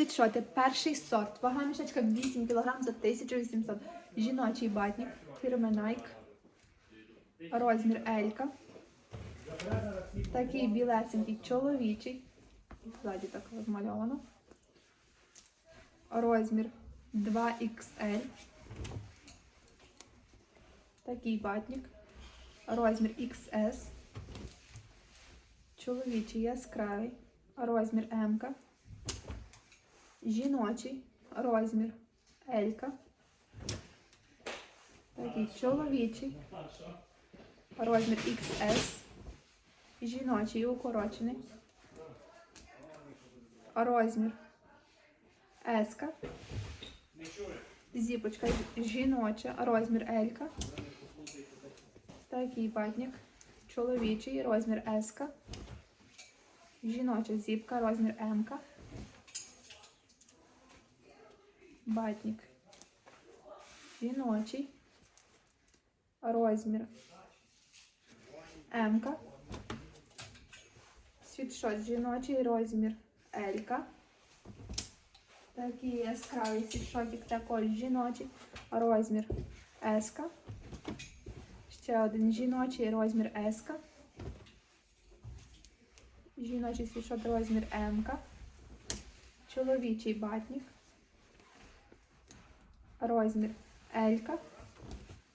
Світшоти, перший сорт. Вага мішечка 8 кг за 1800. Жіночий батник, фірми Nike. Розмір Елька. Такий білесенький чоловічий. Ззаді так розмальовано. Розмір 2XL. Такий батник. Розмір XS. Чоловічий яскравий. Розмір М. Жіночий. Розмір Елька. Такий чоловічий. Розмір XS. Жіночий укорочений. Розмір S. Зіпочка жіноча, розмір L. Такий батник. Чоловічий, розмір S. Жіноча зіпка, розмір М. Батник. Жіночий. Розмір М-ка. Світшот жіночий, розмір L. Такий яскравий світшотик також жіночий, розмір S. Ще один жіночий розмір S. Жіночий світшот розмір М. Чоловічий батник. Розмір L.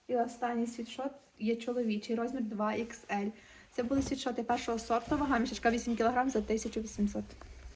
І останній світшот є чоловічий, розмір 2XL. Це були світшоти першого сорту, вага мішечка 8 кг за 1800.